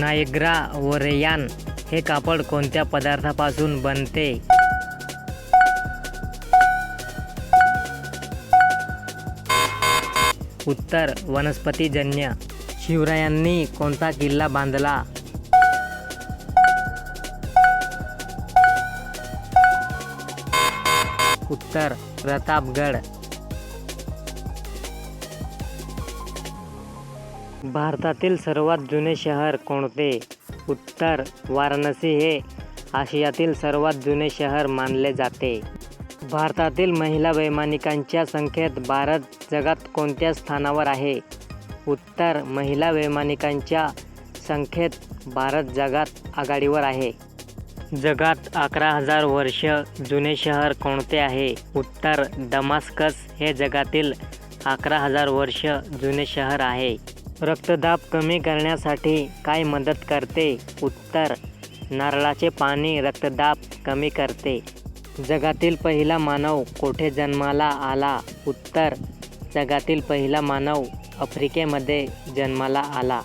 Niagara ओरेयान हे कापड कोणत्या पदार्थापासून बनते? उत्तर वनस्पतीजन्य. शिवरायांनी कोणता किल्ला बांधला? उत्तर प्रतापगड. भारतातील सर्वात जुने शहर कोणते? उत्तर वाराणसी हे आशियातील सर्वात जुने शहर मानले जाते. भारतातील महिला वैमानिकांच्या संख्येत भारत जगात कोणत्या स्थानावर आहे? उत्तर महिला वैमानिकांच्या संख्येत भारत जगात आघाडीवर आहे. जगात अकरा हजार वर्ष जुने शहर कोणते आहे? उत्तर दमास्कस हे जगातील अकरा हजार वर्ष जुने शहर आहे. रक्तदाब कमी करण्यासाठी काय मदत करते? उत्तर नारळाचे पाणी रक्तदाब कमी करते. जगातील पहिला मानव कोठे जन्माला आला? उत्तर जगातील पहिला मानव आफ्रिकेमध्ये जन्माला आला.